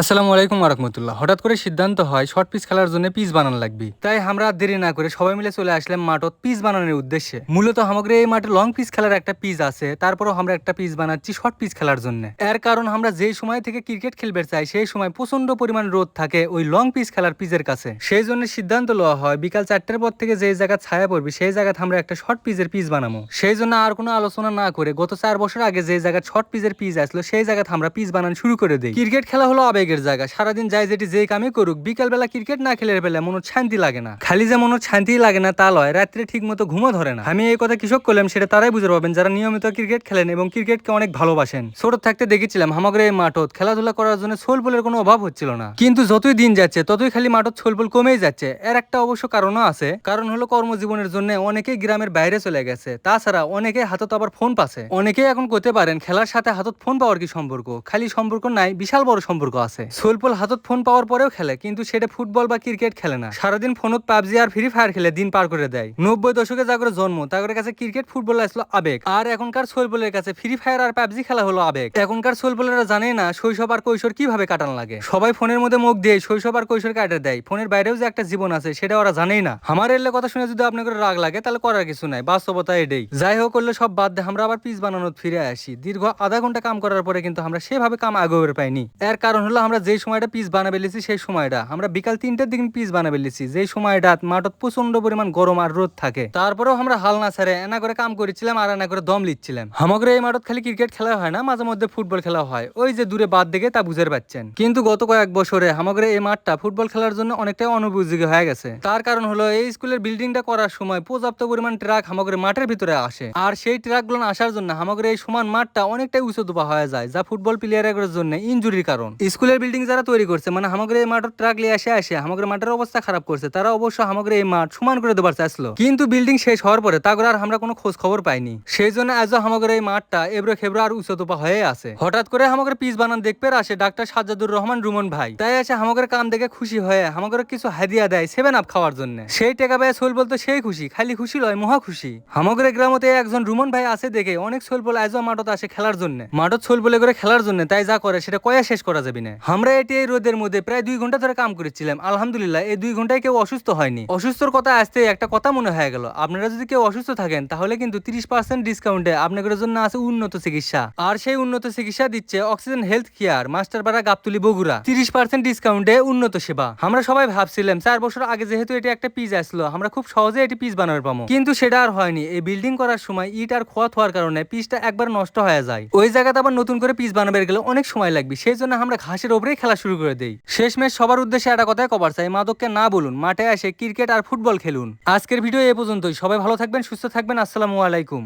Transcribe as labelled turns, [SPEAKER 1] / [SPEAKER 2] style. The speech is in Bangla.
[SPEAKER 1] আসসালামু আলাইকুম রহমতুল্লাহ হঠাৎ করে সিদ্ধান্ত হয় শর্ট পিচ খেলার জন্য পিচ বানানো লাগবে। তাই আমরা দেরি না করে সবাই মিলে চলে আসলাম মাঠত পিচ বানানোর উদ্দেশ্যে। মূলত সামগ্রী এই মাঠে লং পিচ খেলার একটা পিচ আছে, তারপরও আমরা একটা পিচ বানাচ্ছি শর্ট পিচ খেলার জন্য। এর কারণ আমরা যেই সময় থেকে ক্রিকেট খেলবে চাই, সেই সময় প্রচণ্ড পরিমাণ রোদ থাকে ওই লং পিচ খেলার পিচের কাছে। সেই জন্য সিদ্ধান্ত লওয়া হয়, বিকাল চারটের পর থেকে যেই জায়গা ছায়া পড়বে, সেই জায়গাতে আমরা একটা শর্ট পিচের পিচ বানাবো। সেই জন্য আর কোনো আলোচনা না করে গত চার বছর আগে যে জায়গায় শর্ট পিচের পিচ আসলো, সেই জায়গাতে আমরা পিচ বানানো শুরু করে দিই। ক্রিকেট খেলা হলো আবেগের জায়গা। সারাদিন যাই যেটি যেই কামই করুক বিকাল বেলা ক্রিকেট না খেলে বেলা মনে শান্তি লাগে না। খালি যে মনে শান্তি লাগে না তা লয়, রাত্রে ঠিক মতো ঘুমো ধরে না। আমি এই কথা কৃষক করলাম, সেটা তারাই বুঝতে পারবেন যারা নিয়মিত ক্রিকেট খেলেন এবং ক্রিকেটকে অনেক ভালোবাসেন। ছোট থাকতে দেখেছিলাম, হামাগরে এই মাঠত খেলাধুলা করার জন্য সোল বলের কোনো অভাব হচ্ছিল না। কিন্তু যতই দিন যাচ্ছে, ততই খালি মাঠত বল কমেই যাচ্ছে। এর একটা অবশ্য কারণও আছে, কারণ হলো কর্মজীবনের জন্য অনেকেই গ্রামের বাইরে চলে গেছে। তাছাড়া অনেকে হাতত আবার ফোন পাচ্ছে। অনেকেই এখন করতে পারেন, খেলার সাথে হাতত ফোন পাওয়ার কি সম্পর্ক? খালি সম্পর্ক নাই, বিশাল বড় সম্পর্ক আছে। সোলপল হাতত ফোন পাওয়ার পরেও খেলে, কিন্তু সেটা ফুটবল বা ক্রিকেট খেলে না। সারাদিন ফোনত পাবজি আর ফ্রি ফায়ার খেলে, দিন পার করে দেয়। নব্বই দশকে যা করে জন্ম, তা করে কাছে ক্রিকেট, ফুটবল আসলো আবেগ। আর এখনকার সোলবলের কাছে ফ্রি ফায়ার আর পাবজি খেলা হলো আবেগ। এখনকার সোলবলেরা জানে না শৈশব আর কৈশোর কীভাবে কাটানো লাগে। সবাই ফোনের মধ্যে মুখ দিয়ে শৈশব আর কৈশোর কাটে দেয়। ফোনের বাইরেও যে একটা জীবন আছে, সেটা ওরা জানেই না। আমার এলে কথা শুনে যদি আপনার রাগ লাগে, তাহলে করার কিছু নাই, বাস্তবতা এটাই। যাই হোক, করলে সব বাদ দিয়ে আমরা আবার পিস বানানোর ফিরে আসি। দীর্ঘ আধা ঘণ্টা কাম করার পরে কিন্তু আমরা সেভাবে কাম আগেও পাইনি। এর কারণ হলো আমরা যেই সময়টা পিস বানাবে লিছি, সেই সময়টা। আমরা বিকাল তিনটের দিন পিস বানাবে লিছি, যেই সময়টা মাঠত প্রচণ্ড পরিমাণ গরম আর রোদ থাকে। তারপরেও আমরা হাল না ছাড়ে এনা করে কাম করেছিলাম আর এনা করে দম লিচ্ছিলাম। হামগ্রে এই মাঠত খালি ক্রিকেট খেলা হয় না, মাঝে মধ্যে ফুটবল খেলা হয়। ওই যে দূরে বাদ দিকে তা বুঝতে পারছেন কিন্তু গত কয়েক বছরে হামগ্রে এই মাঠটা ফুটবল খেলার জন্য অনেকটাই অনুপযোগী হয়ে গেছে। তার কারণ হলো এই স্কুলের বিল্ডিংটা করার সময় পর্যাপ্ত পরিমাণ ট্রাক হামগ্রে মাঠের ভিতরে আসে। আর সেই ট্রাকগুলো আসার জন্য হামগ্রে এই সমান মাঠটা অনেকটাই উঁচু দুপা হয়ে যায়, যা ফুটবল প্লেয়ারের জন্য ইনজুরির কারণ। স্কুলের বিল্ডিং যারা তৈরি করছে মানে হামগ্রে এই মাঠের ট্রাক নিয়ে আসে আসে, হামগ্রে মাঠের অবস্থা খারাপ করছে, তারা অবশ্য হামগ্রে এই মাঠ সমান করে দেবার চাইছিল। কিন্তু বিল্ডিং শেষ হওয়ার পরে তাগর আর আমরা কোনো খোঁজ খবর পাইনি। সেই জন্য আজও হামগ্রে এই মাঠটা এবড়ো খেবড়ো আর উঁচু দুপা হয়ে আছে। হঠাৎ করে হামগ্রে পিস বানান দেখবে আসে ডাক্তার সাজ্জাদুর রহমান রুমন ভাই। তাই আছে হামগ্রে কাম দেখে খুশি হয়ে হামগ্রে কিছু হাদিয়া দেয় সেভেন আপ খাওয়ার জন্য। সেই টেকা ভাই সোল বলতো, সেই খুশি, খালি খুশি লয়, মহা খুশি। হামগ্রে গ্রামতে একজন রুমন ভাই আছে দেখে অনেক সোল বল আজও মাঠত আসে খেলার জন্য। মাঠত সোল বলে করে খেলার জন্য, তাই যা করে সেটা কয়া শেষ করা যাবে না। আমরা এটি এই রোদের মধ্যে প্রায় দুই ঘণ্টা ধরে কাম করেছিলাম। আলহামদুলিল্লাহ, এই দুই ঘন্টায় কেউ অসুস্থ হয়নি। অসুস্থর কথা আসতে একটা কথা মনে হয়ে গেল। আপনারা যদি কেউ অসুস্থ থাকেন, তাহলে কিন্তু তিরিশ পার্সেন্ট ডিসকাউন্টে আপনাদের জন্য আছে উন্নত চিকিৎসা। আর সেই উন্নত চিকিৎসা দিচ্ছে oxygen health care Masterpara Gabtoli Bogura. তিরিশ পার্সেন্ট ডিসকাউন্টে উন্নত সেবা। আমরা সবাই ভাবছিলাম, চার বছর আগে যেহেতু এটি একটা পিস আসলো, আমরা খুব সহজে এটি পিস বানাতে পাবো কিন্তু সেটা আর হয়নি। এই বিল্ডিং করার সময় ইট আর খোয়া হওয়ার কারণে পিসটা একবার নষ্ট হয়ে যায়। ওই জায়গাতে আবার নতুন করে পিস বানাবে গেলে অনেক সময় লাগবে। সেই জন্য আমরা ঘাসের ওপরেই খেলা শুরু করে দেই। শেষমেশ সবার উদ্দেশ্যে একটা কথাই কবার চাই, মাদককে না বলুন, মাঠে এসে ক্রিকেট আর ফুটবল খেলুন। আজকের ভিডিও এ পর্যন্তই। সবাই ভালো থাকবেন, সুস্থ থাকবেন। আসসালামু আলাইকুম।